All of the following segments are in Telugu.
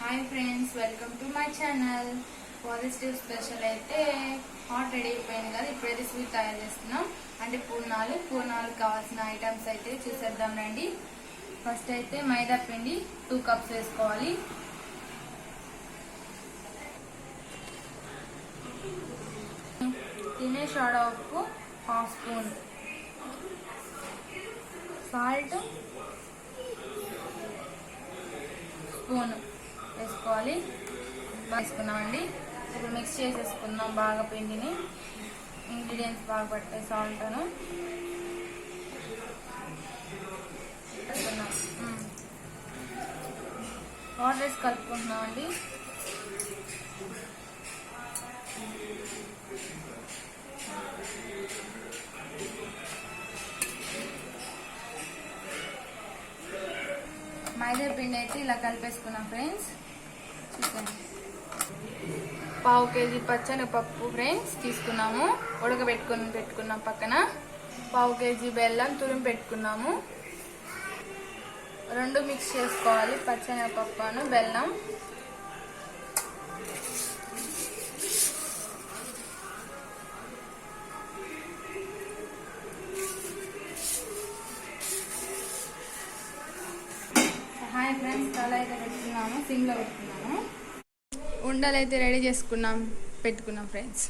Hi friends welcome to my channel positive special అయితే హాట్ రెడీ అయిపోయింది కదా ఇప్పుడైతే స్వీట్ తయారు చేస్తున్నాం. అంటే పూర్ణాలు పూర్ణాలు కావాల్సిన ఐటమ్స్ అయితే చూసేద్దాం రండి. ఫస్ట్ అయితే మైదా పిండి టూ కప్స్ వేసుకోవాలి. తినే షాడ ఉప్పు హాఫ్ స్పూన్ సాల్ట్ స్పూన్ వేసుకోవాలి. వేసుకున్నామండి. ఇప్పుడు మిక్స్ చేసేసుకుందాం బాగా పిండిని. ఇంగ్రీడియంట్స్ బాగా పట్టే సాల్ట్ను వేసుకున్నాం వాటర్ వేసి కలుపుకుంటున్నామండి. మైదా పిండి అయితే ఇలా కలిపేసుకున్నాం ఫ్రెండ్స్ పావు కేజీ పచ్చనిపప్పు ఫ్రెండ్స్ తీసుకున్నాము. ఉడకబెట్టుకుని పెట్టుకున్నాం పక్కన. పావు కేజీ బెల్లం తురిమి పెట్టుకున్నాము. రెండు మిక్స్ చేసుకోవాలి పచ్చనిపప్పును బెల్లం. ఫ్రెండ్స్ అయితే పెట్టుకున్నాము పెట్టుకున్నాము. ఉండలు అయితే రెడీ చేసుకున్నాం పెట్టుకున్నాం ఫ్రెండ్స్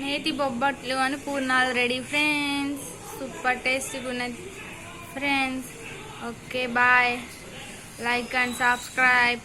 నేతి బొబ్బట్లు అని పూర్ణాలు రెడీ ఫ్రెండ్స్. సూపర్ టేస్టీగా ఉన్నది. Friends okay bye. Like and subscribe.